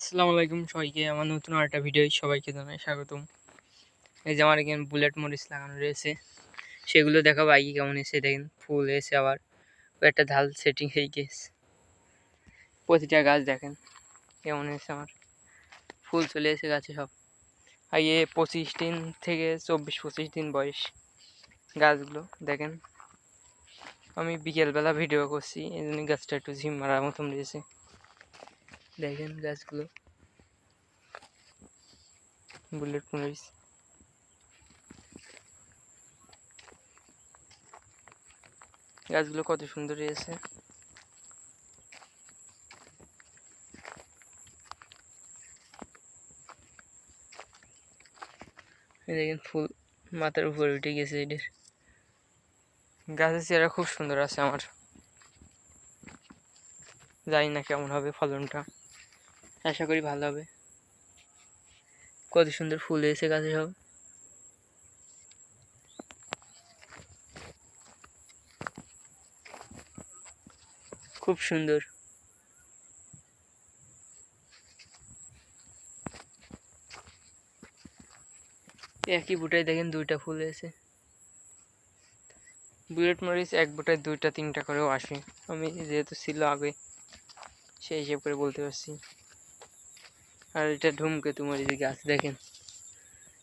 আসসালামু আলাইকুম সবাইকে। আমার নতুন আরেকটা ভিডিও সবাইকে জানাই স্বাগতম। এই যে আমার এখানে বুলেট মরিচ লাগানো রয়েছে, সেগুলো দেখাবো আগে কেমন এসে, দেখেন ফুল এসে আবার একটা ঢাল সেটিং হয়ে গেছে প্রতিটা গাছ দেখেন কেমন এসে আমার ফুল চলে এসে গাছে সব। আগে পঁচিশ দিন থেকে চব্বিশ, পঁচিশ দিন বয়স গাছগুলো, দেখেন। আমি বিকেলবেলা ভিডিও করছি, এই জন্য গাছটা একটু ঝিম মারার মতন রয়েছে। দেখেন গাছগুলো। বুলেট মরিচ গাছগুলো কত সুন্দর হয়েছে। দেখেন ফুল মাথার উপরে উঠে গেছে এদের। গাছের চেহারা খুব সুন্দর আছে আমার। জানি না কেমন হবে ফলনটা। আশা করি ভালো হবে। কত সুন্দর ফুল এসে গাছে সব। খুব সুন্দর। একই বুটায় দেখেন দুইটা ফুল এসে বুলেট মরিচ এক বুটায় দুইটা তিনটা করেও আসে। আমি যেহেতু ছিল আগে, সেই হিসেব করে বলতে পারছি। আর এটা ধূমকেতু মরিচ গাছ দেখেন।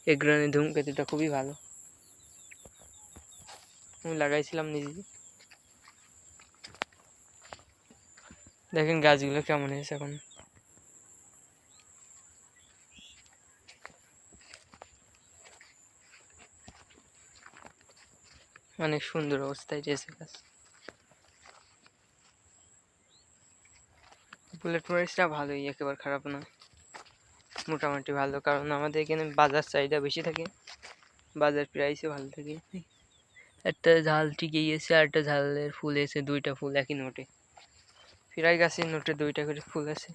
এগ্রানের ধূমকেতুটা খুবই ভালো। আমি লাগাইছিলাম নিজে। দেখেন গাছগুলো কেমন হয়েছে এখন। অনেক সুন্দর অবস্থায় রয়েছে গাছ। বুলেট মরিচটা ভালোই, একেবারে খারাপ না মোটামুটি ভালো, কারণ আমাদের এখানে বাজার চাহিদা বেশি থাকে, বাজার প্রাইসও ভালো থাকে। একটা ঝাল টিকে গিয়েছে আর একটা ঝালের ফুল এসে দুইটা ফুল একই নোটে। প্রায় গাছের নোটে দুইটা করে ফুল আছে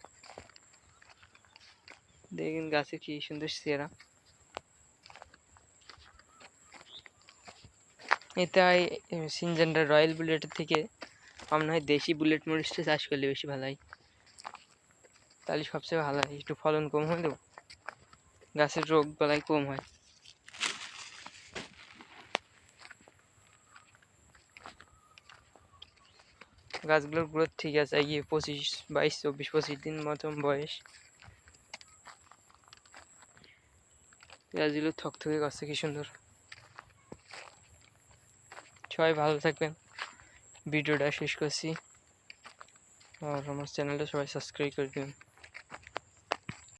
দেখেন গাছে কি সুন্দর চেহারা এটাই সিনজেন্ডার রয়্যাল বুলেটের থেকে আমরা হয় দেশি বুলেট মরিচটা চাষ করলে বেশি ভালো হয়। তাহলে সবচেয়ে ভালো হয়, একটু ফলন কম হলেও। গাছের রোগ বালাই কম হয়। গাছগুলোর গ্রোথ ঠিক আছে গিয়ে পঁচিশ, বাইশ, চব্বিশ, পঁচিশ দিন মতন বয়স। গাছগুলো থকথকে গাছে কি সুন্দর। সবাই ভালো থাকবেন। ভিডিওটা শেষ করছি। আর আমার চ্যানেলটা সবাই সাবস্ক্রাইব করে দেবেন